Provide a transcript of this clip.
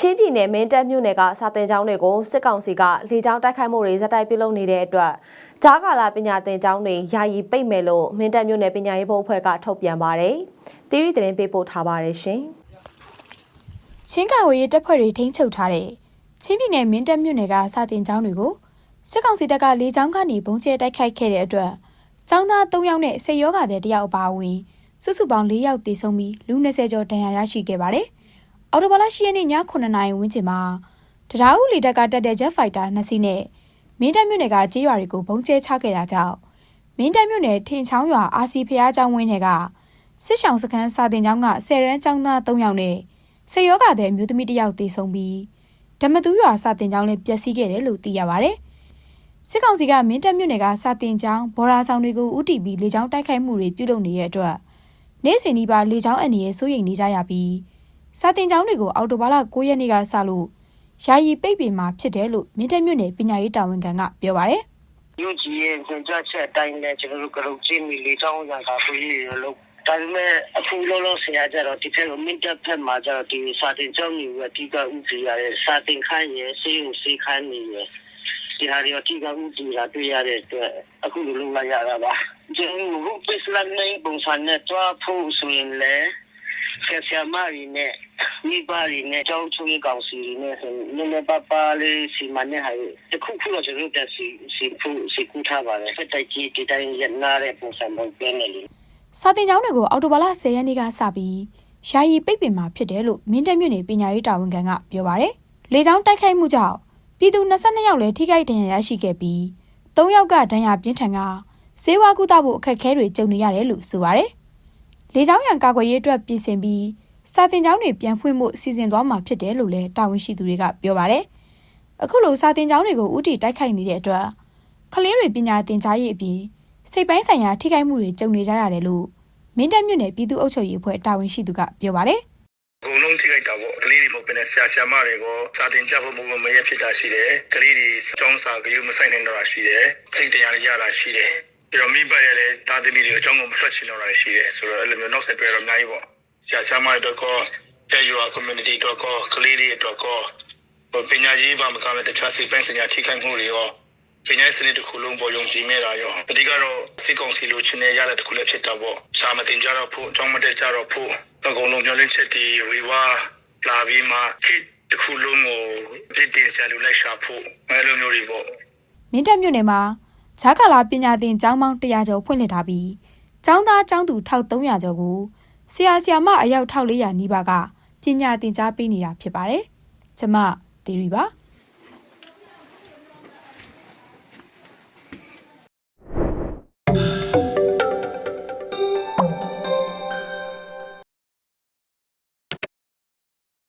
ချင်းပြည်နယ်မင်းတပ်မြို့နယ်ကစာတင်ကျောင်းတွေကိုစစ်ကောင်စီကလေကြောင်းတိုက်ခိုက်မှုတွေဇက်တိုက်ပြုလုပ်နေတဲ့အတွက်ကြားကာလပညာသင်ကျောင်းတွေယာယီပိတ်မယ်လို့မင်းတပ်မြို့နယ်ပညာရေးဘုတ်အဖွဲ့ကထုတ်ပြန်ပါတယ်။တီရီသတင်းပေးပို့ထားပါတယ်ရှင်။ချင်းကာဝေးရေးတပ်ဖွဲ့တွေထိန်းချုပ်ထားတဲ့ချင်းပြည်နယ်မင်းတပ်မြို့နယ်ကစာတင်ကျောင်းတွေကိုစစ်ကောင်စီတပ်ကလေကြောင်းကနေဘုံကျဲတိုက်ခိုက်ခဲ့တဲ့အတွက်ကျောင်းသား3ယောက်နဲ့ဆေယောဂါတဲ့တယောက်အပါအဝင်စုစုပေါင်း4ယောက်သေဆုံးပြီးလူ20ကျော်ဒဏ်ရာရရှိခဲ့ပါတယ်။ အော်တိုဘာလ10ရက်နေ့ည9:00နာရီဝန်းကျင်မှာတရားဥလေတပ်ကတက်တဲ့ Jet Fighter 2စီးနဲ့မင်းတပ်မြို့နယ်ကကြေးရွာတွေကိုဘုံကျဲချခဲ့တာကြောင့်မင်းတပ်မြို့နယ်ထင်ချောင်းရွာအာစီဖျားကျောင်းဝင်းထဲကစစ်ဆောင်စခန်းစာတင်ကျောင်းက10ရန်ကျောင်းသား3ယောက်နဲ့ဆေယောဂါတဲ့အမျိုးသမီးတစ်ယောက်သေဆုံးပြီးဓမ္မတူးရွာစာတင်ကျောင်းလည်းပျက်စီးခဲ့တယ်လို့သိရပါဗျ။စစ်ကောင်စီကမင်းတပ်မြို့နယ်ကစာတင်ကျောင်းဘော်ရာဆောင်တွေကိုဥတီပြီးလေကြောင်းတိုက်ခိုက်မှုတွေပြုလုပ်နေတဲ့အတွက်နေ့စဉ်ဒီပါလေကြောင်းအန္တရာယ်စိုးရိမ်နေကြရပြီး စာတင်ကျောင်းတွေကိုအော်တိုဘာလ9ရက်နေ့ကစလို့ယာယီပိတ်ပင်မှာဖြစ်တယ်လို့မင်းတပ်မြို့နယ်ပညာရေးတာဝန်ခံကပြောပါတယ်။ယူကြီးရဲ့ညွှန်ကြားချက်အတိုင်းလည်းကျွန်တော်တို့ကရုပ်ချင်းမီလေးချောင်းရတာဆိုရင်လို့ဒါပေမဲ့အခုလောလောဆယ်ကကြတော့ဒီဖက်ကမင်းတပ်ဖက်မှာကျတော့ဒီစာတင်ကျောင်းကြီးကအဓိကဥပဒေရတဲ့စာတင်ခန်းရဲ့စေးုံစေးခန်းနေရဲ့ဒီဟာတွေအဓိကဥပဒေလာတွေ့ရတဲ့အတွက်အခုလိုလုပ်လိုက်ရတာပါကျွန်တော်တို့ပစ္စလမ်နေပုံစံနဲ့တွားဖို့ဆိုရင်လည်း ဆရာဆရာမတွေနဲ့မိဘတွေနဲ့ကျောင်းချုံကောင်စီတွေနဲ့ဆိုနည်းနည်းပါးပါးလေးစီမံနေဟာတခုခုတော့ကျွန်တော်တို့စီစီဖို့စီကူထားပါတယ်ဖက်တိုက်ကြီးဒီတိုင်းရနာတဲ့ပုံစံမျိုးပြနေလေစာတင်ကျောင်းတွေကိုအော်တိုဘာလ10ရက်နေ့ကစပြီးယာယီပိတ်ပင်မှာဖြစ်တယ်လို့မင်းတပ်မြို့နယ်ပညာရေးတာဝန်ခံကပြောပါတယ်။လေကြောင်းတိုက်ခိုက်မှုကြောင့်ပြည်သူ22ယောက်လည်းထိခိုက်ဒဏ်ရာရရှိခဲ့ပြီး3ယောက်ကဒဏ်ရာပြင်းထန်ကဆေးဝါးကုသဖို့အခက်အခဲတွေကြုံနေရတယ်လို့ဆိုပါတယ်။ လေကြောင်းရန်ကာကွယ်ရေးအတွက်ပြင်ဆင်ပြီးစာတင်ကျောင်းတွေပြန်ဖွင့်ဖို့စီစဉ်သွားမှာဖြစ်တယ်လို့လည်းတာဝန်ရှိသူတွေကပြောပါတယ်။အခုလိုစာတင်ကျောင်းတွေကိုဥတီတိုက်ခိုက်နေတဲ့အတွက်ကလေးတွေပညာသင်ကြားရေးအပြင်စိတ်ပိုင်းဆိုင်ရာထိခိုက်မှုတွေကြုံနေကြရတယ်လို့မင်းတပ်မြို့နယ်ပြည်သူ့အုပ်ချုပ်ရေးအဖွဲ့တာဝန်ရှိသူကပြောပါတယ်အကုန်လုံးထိခိုက်တာပေါ့ကလေးတွေမဟုတ်ဘဲနဲ့ဆရာဆရာမတွေကိုစာတင်ကြဖို့မဟုတ်မရဖြစ်တာရှိတယ်ကလေးတွေကျောင်းစာကလေးမဆိုင်နိုင်တော့တာရှိတယ်စိတ်တရားတွေရတာရှိတယ် ပြီးတော့မိဘရဲ့လည်းတာသမီတွေကိုကျောင်းကိုမထွက်ချင်တော့တာရှိတယ်ဆိုတော့အဲ့လိုမျိုးနောက်ဆက်တွဲတော့အများကြီးပေါ့ဆရာဆရာမတွေတော့ကောတဲ့ရွာ community တော့ကောကလေးတွေတော့ကောပညာရေးဘာမကမဲ့တခြားစိတ်ပိုင်းဆိုင်ရာထိခိုက်မှုတွေရောပညာရေးစနစ်တစ်ခုလုံးပေါ်ယုံကြည်မဲ့တာရောအဓိကတော့စိတ်ကောင်းစီလိုချင်တဲ့ရတဲ့တစ်ခုလည်းဖြစ်တာပေါ့စာမတင်ကြတော့ဖို့အကြောင်းမတက်ကြတော့ဖို့အကုန်လုံးမျောလင့်ချက်တွေဝေဝါလာပြီးမှခိတစ်ခုလုံးကိုပြစ်တင်ဆရာလူလိုက်ရှာဖို့အဲလိုမျိုးတွေပေါ့။မင်းတပ်မြို့နယ်မှာ ဂျာကာလာပညာသင်ကျောင်းပေါင်း100ကျော်ဖွင့်လှစ်ထားပြီးကျောင်းသားကျောင်းသူ1300ကျော်ကိုဆရာဆရာမအယောက်1400နီးပါးကပညာသင်ကြားပေးနေတာဖြစ်ပါတယ်။ကျမသီရီပါ